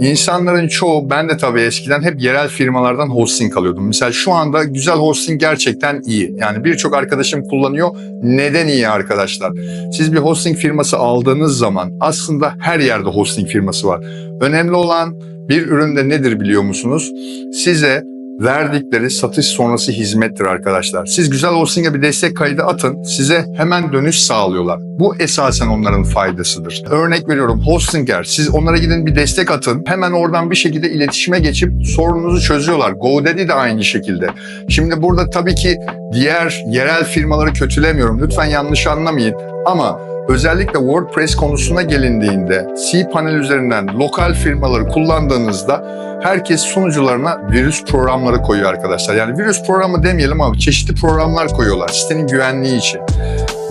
İnsanların çoğu, ben de tabii eskiden hep yerel firmalardan hosting alıyordum. Mesela şu anda güzel hosting gerçekten iyi. Yani birçok arkadaşım kullanıyor. Neden iyi arkadaşlar? Siz bir hosting firması aldığınız zaman aslında her yerde hosting firması var. Önemli olan bir üründe nedir biliyor musunuz? Size verdikleri satış sonrası hizmettir arkadaşlar. Siz güzel hosting'e bir destek kaydı atın, size hemen dönüş sağlıyorlar. Bu esasen onların faydasıdır. Örnek veriyorum Hostinger, siz onlara gidin bir destek atın, hemen oradan bir şekilde iletişime geçip sorununuzu çözüyorlar. GoDaddy de aynı şekilde. Şimdi burada tabii ki diğer yerel firmaları kötülemiyorum, lütfen yanlış anlamayın ama Özellikle WordPress konusuna gelindiğinde cPanel üzerinden lokal firmaları kullandığınızda herkes sunucularına virüs programları koyuyor arkadaşlar. Yani virüs programı demeyelim ama çeşitli programlar koyuyorlar sitenin güvenliği için.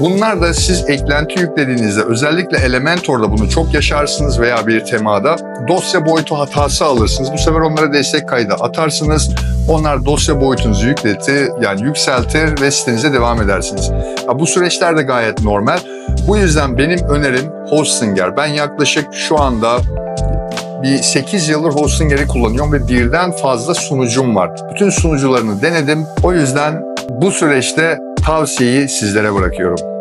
Bunlar da siz eklenti yüklediğinizde özellikle Elementor'da bunu çok yaşarsınız veya bir temada dosya boyutu hatası alırsınız. Bu sefer onlara destek kaydı atarsınız. Onlar dosya boyutunuzu yükletir, yani yükseltir ve sitenize devam edersiniz. Ya bu süreçler de gayet normal. Bu yüzden benim önerim Hostinger. Ben yaklaşık şu anda bir 8 yıldır Hostinger'i kullanıyorum ve birden fazla sunucum var. Bütün sunucularını denedim. O yüzden bu süreçte tavsiyeyi sizlere bırakıyorum.